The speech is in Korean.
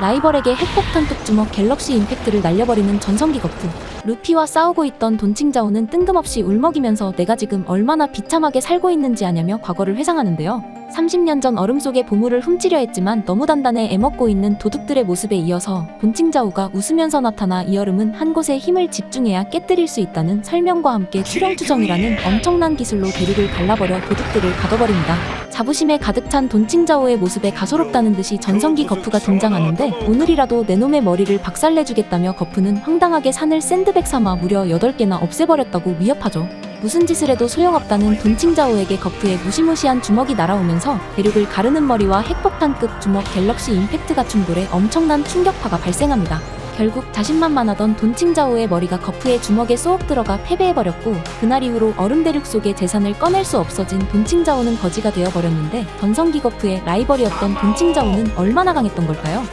라이벌에게 핵폭탄 뚝주먹 갤럭시 임팩트를 날려버리는 전성기 거프. 루피와 싸우고 있던 돈칭자오는 뜬금없이 울먹이면서 내가 지금 얼마나 비참하게 살고 있는지 아냐며 과거를 회상하는데요. 30년 전 얼음 속의 보물을 훔치려 했지만 너무 단단해 애먹고 있는 도둑들의 모습에 이어서 본칭자오가 웃으면서 나타나 이 얼음은 한 곳에 힘을 집중해야 깨뜨릴 수 있다는 설명과 함께 추령추정이라는 엄청난 기술로 대륙을 갈라버려 도둑들을 가둬버립니다. 자부심에 가득 찬 돈칭자오의 모습에 가소롭다는 듯이 전성기 거프가 등장하는데 오늘이라도 내 놈의 머리를 박살내주겠다며 거프는 황당하게 산을 샌드백 삼아 무려 8개나 없애버렸다고 위협하죠. 무슨 짓을 해도 소용없다는 돈칭자오에게 거프의 무시무시한 주먹이 날아오면서 대륙을 가르는 머리와 핵폭탄급 주먹 갤럭시 임팩트가 충돌해 엄청난 충격파가 발생합니다. 결국 자신만만하던 돈칭자오의 머리가 거프의 주먹에 쏙 들어가 패배해버렸고 그날 이후로 얼음 대륙 속의 재산을 꺼낼 수 없어진 돈칭자오는 거지가 되어버렸는데 전성기 거프의 라이벌이었던 돈칭자오는 얼마나 강했던 걸까요?